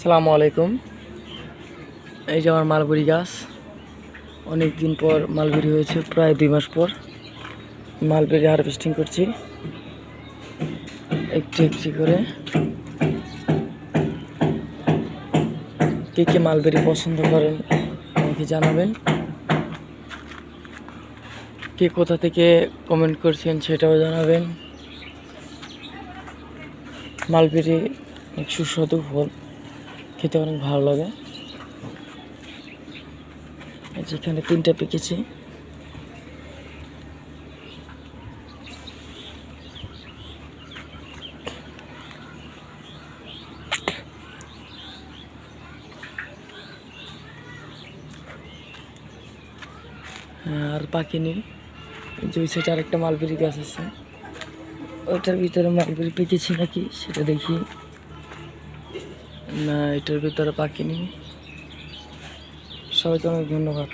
সালামু আলাইকুম। এই যে আমার মালবেরি গাছ। অনেক দিন পর মালবেরি হয়েছে, প্রায় দুই মাস পর। মালবেরি হারভেস্টিং করছি। একটি একটি করে। কে কে মালবেরি পছন্দ করেন আমাকে জানাবেন। কে কোথা থেকে কমেন্ট করছেন সেটাও জানাবেন। মালবেরি এক সুস্বাদু ফল। খেতে অনেক ভালো লাগে। যেখানে তিনটা পেকেছি। আর পাখি এই যে ওই সাইডে আরেকটা মালবেরি গাছ আছে। ওইটার ভিতরে মালবেরি পেকেছি নাকি, সেটা দেখি। না এটার ভিতরে পাখি পাকেনি সবাইকে অনেক ধন্যবাদ।